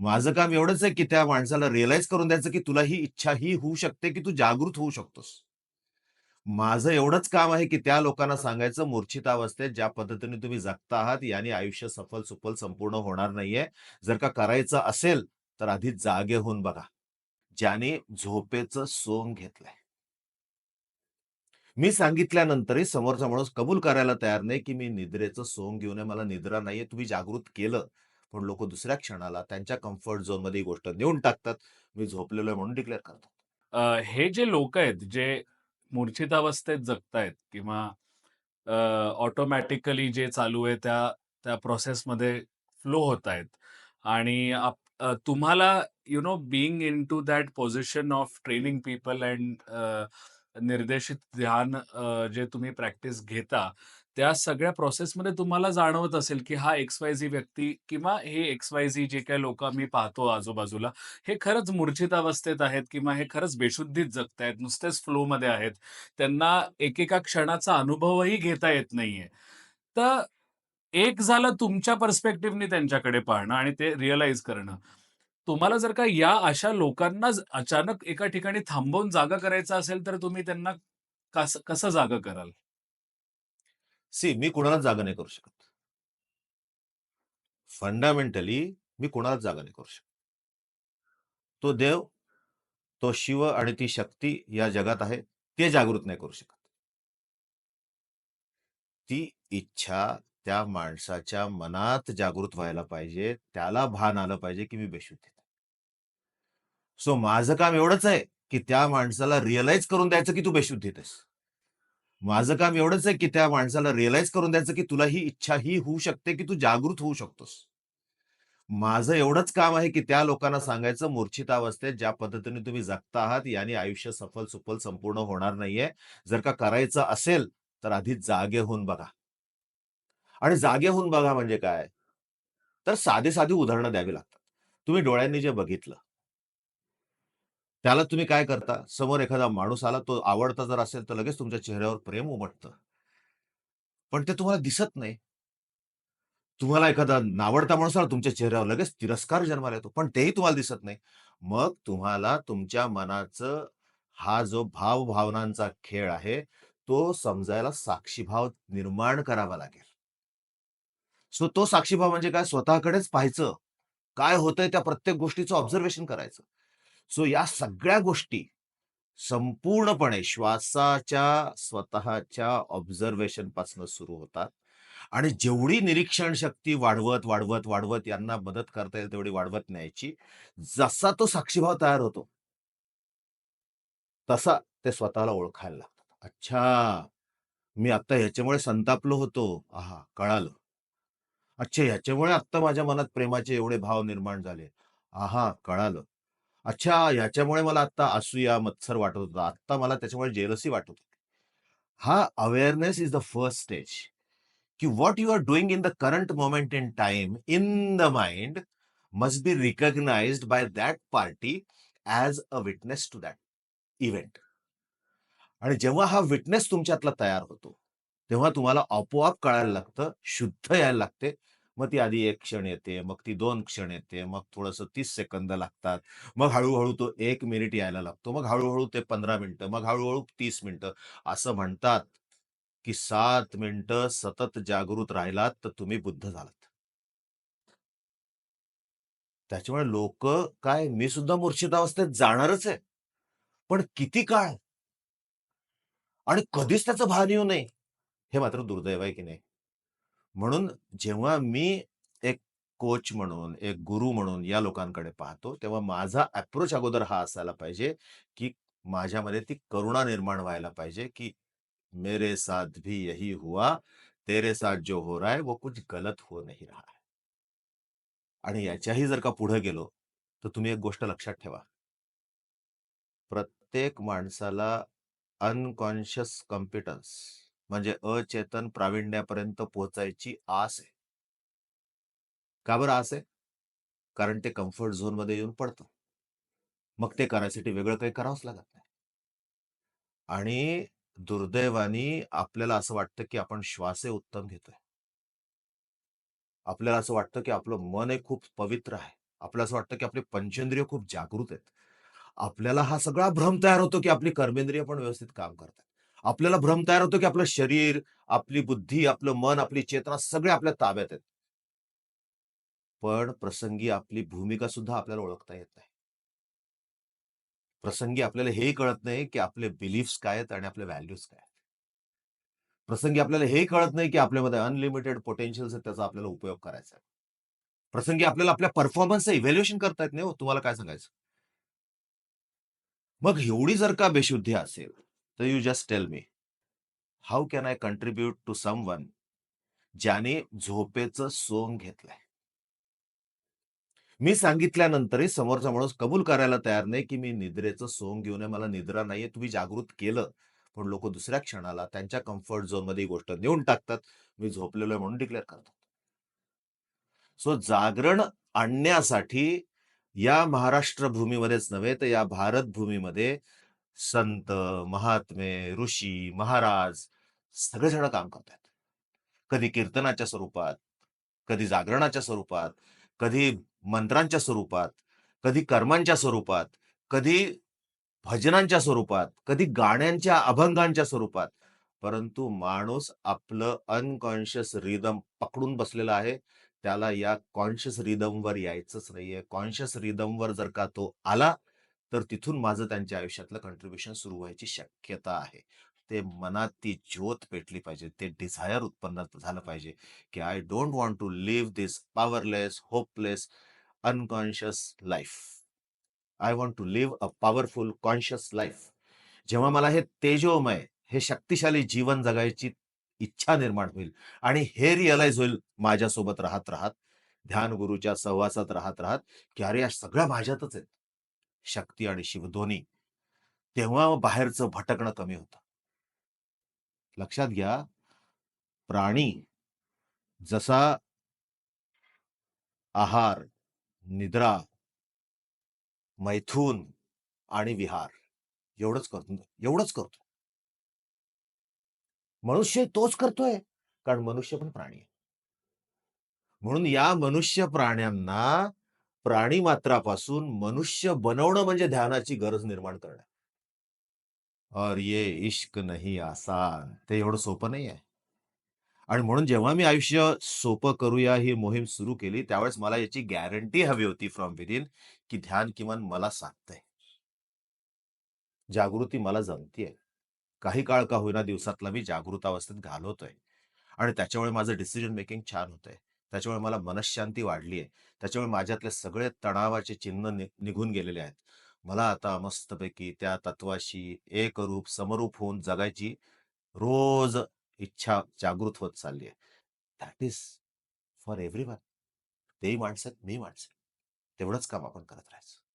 माझं काम एवढंच आहे, की त्या माणसाला रिअलाईज करून द्यायचं, की तुला ही इच्छा ही होऊ शकते, की तू जागृत होऊ शकतोस. माझं एवढंच काम आहे, की त्या लोकांना सांगायचं मूर्छितावस्थेत ज्या पद्धतीने तुम्ही जगता आहात, याने आयुष्य सफल-सुफल संपूर्ण होणार नाहीये. जर का करायचं असेल, तर आधी जागे होऊन बघा. ज्याने झोपेचं सोंग घेतलंय. मी सांगितल्यानंतरही समोरचा माणूस कबूल करायला तयार नाही, की मी निद्रेचं सोंग घेऊन मला निद्रा नाहीये. तुम्ही जागृत केलं, पण लोक दुसऱ्या क्षणाला त्यांच्या कम्फर्ट झोनमध्ये ही गोष्ट नेऊन टाकतात. मी झोपलेलो आहे म्हणून डिक्लेअर करतात. हे जे लोक आहेत, जे मूर्छितावस्थेत जगतायत किंवा ऑटोमॅटिकली जे चालू आहे त्या त्या प्रोसेसमध्ये फ्लो होतायत आणि तुम्हाला you know being into that position of training people and निर्देशित ध्यान जे तुम्ही प्रॅक्टिस घेता, त्या सगळ्या प्रोसेसमध्ये तुम्हाला जाणवत असेल, की हा एक्स-वाय-झी व्यक्ती किंवा हे एक्स-वाय-झी जे काही लोक मी पाहतो आजूबाजूला, हे खरंच मूर्छितावस्थेत आहेत किंवा हे खरंच बेशुद्धीत जगतायत, नुसतेच फ्लोमध्ये आहेत. त्यांना एकेका क्षणाचा अनुभवही घेता येत नाहीये. तर एक झालं तुमच्या पर्स्पेक्टिव्हनी त्यांच्याकडे पाहणं आणि ते रिअलाइज करणं. तुम्हाला जर का या अशा लोकांना अचानक एका ठिकाणी थांबवून जागा करायचं असेल, तर तुम्ही त्यांना कसं कसं जागं कराल? सी मी कुणालाच जागा नाही करू शकत. फंडामेंटली मी कुणालाच जागा नाही करू शकत. तो देव, तो शिव आणि ती शक्ती या जगात आहे, ते जागृत नाही करू शकत. ती इच्छा त्या माणसाच्या मनात जागृत व्हायला पाहिजे. त्याला भान आलं पाहिजे, की मी बेशुद्ध सो माझं काम एवढंच आहे, की त्या माणसाला रिअलाईज करून द्यायचं, की तू बेशुद्धीत आहेस. माझं काम एवढंच आहे, की त्या माणसाला रिअलाईज करून द्यायचं, की तुला ही इच्छा ही होऊ शकते, की तू जागृत होऊ शकतोस. माझं एवढंच काम आहे, की त्या लोकांना सांगायचं मूर्छितावस्थेत ज्या पद्धतीने तुम्ही जगता आहात, याने आयुष्य सफल-सुफल संपूर्ण होणार नाहीये. जर का करायचं असेल, तर आधी जागे होऊन बघा. आणि जागे होऊन बघा म्हणजे काय? तर साधे साधी उदाहरणं द्यावी लागतात. तुम्ही डोळ्यांनी जे बघितलं त्याला तुम्ही काय करता? समोर एखादा माणूस आला, तो आवडता जर असेल, तर लगेच तुमच्या चेहऱ्यावर प्रेम उमटतं. पण ते तुम्हाला दिसत नाही. तुम्हाला एखादा नावडता माणूस आला, तुमच्या चेहऱ्यावर लगेच तिरस्कार जन्माला येतो, पण तेही तुम्हाला दिसत नाही. मग तुम्हाला तुमच्या मनाचं हा जो भाव-भावनांचा खेळ आहे, तो समजायला साक्षीभाव निर्माण करावा लागेल. सो तो साक्षीभाव म्हणजे काय? स्वतःकडेच पाहायचं. काय होतंय त्या प्रत्येक गोष्टीचं ऑब्झर्वेशन करायचं. सो या सगळ्या गोष्टी संपूर्णपणे श्वासाच्या स्वतःच्या ऑब्झर्वेशनपासून सुरू होतात आणि जेवढी निरीक्षण शक्ती वाढवत, वाढवत, वाढवत यांना मदत करता येईल तेवढी वाढवत न्यायची. जसा तो साक्षीभाव तयार होतो तसा ते स्वतःला ओळखायला लागतात. अच्छा, मी आता ह्याच्यामुळे संतापलो होतो. आहा, कळालं. अच्छा, ह्याच्यामुळे आत्ता माझ्या मनात प्रेमाचे एवढे भाव निर्माण झाले. आहा, कळालं. अच्छा, ह्याच्यामुळे मला आत्ता असूया, मत्सर वाटत होता. आत्ता मला त्याच्यामुळे जेलसी वाटत होती. हा awareness is the first stage, की what you are doing in the current moment in time in the mind must be recognised by that party as a witness to that event. आणि जेव्हा हा witness तुमच्यातला तयार होतो, तेव्हा तुम्हाला आपोआप कळायला लागतं, शुद्ध यायला लागते. मग ती आधी एक क्षण येते, मग ती दोन क्षण येते, मग थोडंसं तीस सेकंद लागतात. मग हळूहळू तो एक मिनिट यायला लागतो. मग हळूहळू ते 15 मिनिटं, मग हळूहळू तीस मिनिटं. असं म्हणतात, की सात मिनिटं सतत जागृत राहिलात, तर तुम्ही बुद्ध झालात. त्याच्यामुळे लोक काय मी सुद्धा मूर्छितावस्थेत जाणारच आहे. पण किती काळ? आणि कधीच त्याचं भान येऊ नये. हे मात्र दुर्दैव आहे की नाही? म्हणून जेव्हा मी एक कोच म्हणून, एक गुरु म्हणून या लोकांकडे पाहतो, तेव्हा माझा अप्रोच अगोदर हा असायला पाहिजे, की माझ्यामध्ये ती करुणा निर्माण व्हायला पाहिजे, की मेरे साथ भी यही हुआ, तेरे साथ जो हो रहा है वो कुछ गलत हो नहीं रहा है. आणि याच्याही जर का पुढे गेलो, तर तुम्ही एक गोष्ट लक्षात ठेवा. प्रत्येक माणसाला अनकॉन्शियस कॉम्पिटन्स म्हणजे अचेतन प्राविण्यापर्यंत पोहोचायची आस आहे. का बरं आस आहे? कारण ते कम्फर्ट झोनमध्ये येऊन पडतं. मग ते करायसाठी वेगळं काही करावंच लागत नाही. आणि दुर्दैवानी आपल्याला असं वाटतं, की आपण श्वासे उत्तम घेतोय. आपल्याला असं वाटतं, की आपलं मन हे खूप पवित्र आहे. आपल्याला असं वाटतं की आपले पंचेंद्रिय खूप जागृत आहेत. आपल्याला हा सगळा भ्रम तयार होतो की आपली कर्मेंद्रिय पण व्यवस्थित काम करतात. आपल्याला भ्रम तयार होतो की आपलं शरीर, आपली बुद्धी, आपलं मन, आपली चेतना सगळे आपल्या ताब्यात आहेत. पण प्रसंगी आपली भूमिका सुद्धा आपल्याला ओळखता येत नाही. प्रसंगी आपल्याला हे कळत नाही की आपले बिलीफ्स काय आहेत आणि आपले व्हॅल्यूज काय आहेत. प्रसंगी आपल्याला हे कळत नाही की आपल्यामध्ये अनलिमिटेड पोटेन्शियल्स आहेत त्याचा आपल्याला उपयोग करायचा आहे. प्रसंगी आपल्याला आपल्या परफॉर्मन्सचं इव्हॅल्युएशन करता येत नाही हो. तुम्हाला काय सांगायचं? मग एवढी जर का बेशुद्धी असेल, तर you just tell me how can I contribute to someone ज्याने झोपेचं सोंग घेतलंय? मी सांगितल्यानंतरही समोरचा माणूस कबूल करायला तयार नाही की मी निद्रेचं सोंग घेऊन मला निद्रा नाहीये. तुम्ही जागृत केलं, पण लोक दुसऱ्या क्षणाला त्यांच्या कम्फर्ट झोनमध्ये ही गोष्ट नेऊन टाकतात. मी झोपलेलो आहे म्हणून डिक्लेअर करतात. सो जागरण आणण्यासाठी या महाराष्ट्र भूमीमध्येच नव्हे, तर या भारत भूमीमध्ये संत, महात्मे, ऋषी, महाराज सगळेजण काम करतात कधी कीर्तनाच्या स्वरूपात, कधी जागरणाच्या स्वरूपात, कधी मंत्रांच्या स्वरूपात, कधी कर्मांच्या स्वरूपात, कधी भजनांच्या स्वरूपात, कधी गाण्यांच्या, अभंगांच्या स्वरूपात. परंतु माणूस आपलं अनकॉन्शियस रिदम पकडून बसलेला आहे. त्याला या कॉन्शियस रिदमवर यायचंच नाहीये. कॉन्शियस रिदमवर जर का तो आला, तर तिथून माझं त्यांच्या आयुष्यातलं कंट्रीब्युशन सुरू व्हायची शक्यता आहे. ते मनात ती ज्योत पेटली पाहिजे. ते डिझायर उत्पन्न झालं पाहिजे, की I don't want to live this powerless, hopeless, unconscious life. I want to live a powerful conscious life. जेव्हा मला हे तेजोमय, हे शक्तिशाली जीवन जगायची इच्छा निर्माण होईल आणि हे रिअलाईज होईल माझ्यासोबत राहत-राहत, ध्यानगुरूच्या सहवासात राहत-राहत, की अरे या सगळ्या माझ्यातच आहेत. शक्ती आणि शिव दोन्ही. तेव्हा बाहेरचं भटकणं कमी होतं. लक्षात घ्या, प्राणी जसा आहार, निद्रा, मैथून आणि विहार एवढंच करतो. एवढंच करतो. मनुष्य तोच करतोय, कारण मनुष्य पण प्राणी आहे. म्हणून या मनुष्य प्राण्यांना प्राणी मात्रापासून मनुष्य बनवणं म्हणजे ध्यानाची गरज निर्माण करणं. और ये इश्क नाही आसान. ते एवढं सोपं नाही आहे आणि म्हणून जेव्हा मी आयुष्य सोपं करूया ही मोहीम सुरू केली, त्यावेळेस मला याची गॅरंटी हवी होती फ्रॉम विथिन, की ध्यान किमान मला साधतंय. जागृती मला जमतीये. काही काळ का होईना दिवसातला मी जागृतावस्थेत घालवतोय आणि त्याच्यामुळे माझं डिसिजन मेकिंग छान होतंय. त्याच्यामुळे मला मनःशांती वाढली आहे. त्याच्यामुळे माझ्यातले सगळे तणावाचे चिन्ह निघून गेलेले आहेत. मला आता मस्तपैकी त्या तत्वाशी एकरूप, समरूप होऊन जगायची रोज इच्छा जागृत होत चालली आहे. That is for everyone. तेही माणसं आहेत, माणसं तेवढंच काम आपण करत राहायचं.